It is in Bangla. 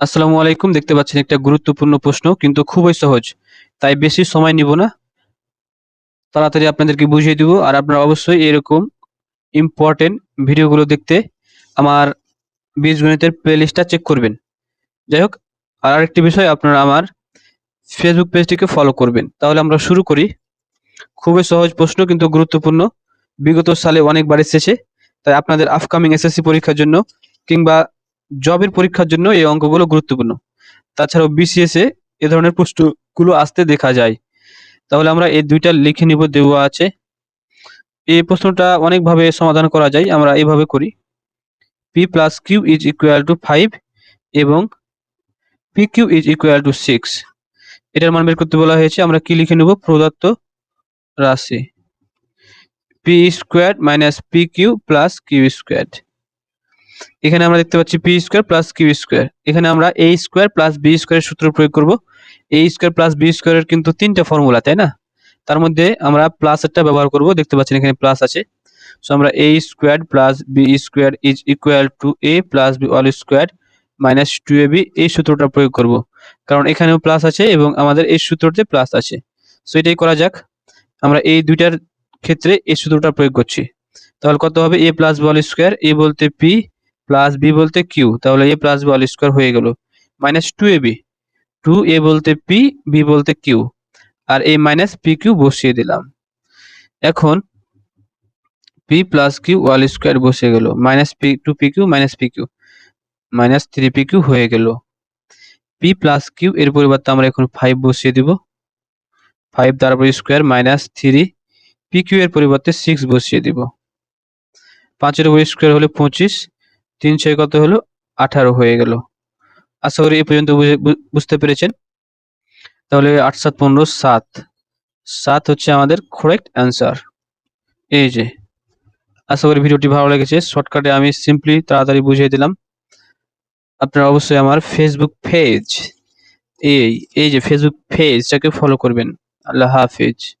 আসসালামু আলাইকুম, দেখতে পাচ্ছেন একটা গুরুত্বপূর্ণ প্রশ্ন, কিন্তু খুবই সহজ। তাই বেশি সময় নিব না। তাড়াতাড়ি আপনাদেরকে বুঝিয়ে দিব, আর আপনারা অবশ্যই এরকম ইম্পর্টেন্ট ভিডিওগুলো দেখতে আমার বীজগণিতের প্লেলিস্টটা চেক করবেন। যাই হোক, আর আরেকটি বিষয়, আপনারা আমার ফেসবুক পেজটিকে ফলো করবেন। তাহলে আমরা শুরু করি। খুবই সহজ প্রশ্ন, কিন্তু গুরুত্বপূর্ণ। বিগত সালে অনেকবার এসেছে তাই আপনাদের আপকামিং এসএসসি পরীক্ষার জন্য কিংবা জবের পরীক্ষার জন্য এই অঙ্কগুলো গুরুত্বপূর্ণ। তাছাড়াও বিসিএস এ এ ধরনের প্রশ্নগুলো আসতে দেখা যায়। তাহলে আমরা এই দুইটা লিখে নিব, দেওয়া আছে। এই প্রশ্নটা অনেকভাবে সমাধান করা যায়, আমরা এইভাবে করি। P plus Q is equal to five এবং P Q is equal to six এটার মান বের করতে বলা হয়েছে, আমরা কি লিখে নেব? প্রদত্ত রাশি। P square minus P Q plus Q square এখানে আমরা দেখতে পাচ্ছি P square plus Q square. এখানে আমরা এ স্কোয়ার প্লাস বি স্কোয়ারের সূত্র প্রয়োগ করব। এ স্কোয়ার প্লাস বি স্কোয়ারের কিন্তু তিনটা ফর্মুলা, তাই না? তার মধ্যে আমরা প্লাস একটা ব্যবহার করব। দেখতে পাচ্ছেন এখানে প্লাস আছে। সো আমরা A square plus B square is equal to A plus B all square minus two A B এই সূত্রটা প্রয়োগ করব। কারণ এখানেও প্লাস আছে এবং আমাদের এই সূত্রতে প্লাস আছে। সো এটাই করা যাক। আমরা এই দুইটার ক্ষেত্রে এই সূত্রটা প্রয়োগ করছি। তাহলে কত হবে? A plus B all square A বলতে পি প্লাস বি বলতে কিউ তাহলে A plus B all square হয়ে গেল। Minus two A B. Two A বলতে পি, বি বলতে কিউ আর এই মাইনাস পি কিউ বসিয়ে দিলাম। এখন P plus Q all square বসে গেল। Minus P, two P Q, minus P Q. Minus three P Q হয়ে গেল। পি প্লাস কিউ, এর পরিবর্তে আমরা এখন ফাইভ বসিয়ে দিব। ফাইভ তারপর square minus three. P Q এর পরিবর্তে সিক্স বসিয়ে দিব। পাঁচের উপর স্কোয়ার হলে পঁচিশ। তিন ছয় কত হলো? আঠারো হয়ে গেল। আশা করি এ পর্যন্ত বুঝে- বুঝতে পেরেছেন। তাহলে আট সাত পনেরো সাত। সাত হচ্ছে আমাদের কারেক্ট অ্যান্সার এই যে। আশা করি ভিডিওটি ভালো লেগেছে। শর্টকাটে আমি সিম্পলি তাড়াতাড়ি বুঝিয়ে দিলাম। আপনারা অবশ্যই আমার ফেসবুক পেজ এই এই যে ফেসবুক পেজটাকে ফলো করবেন। আল্লাহ হাফিজ।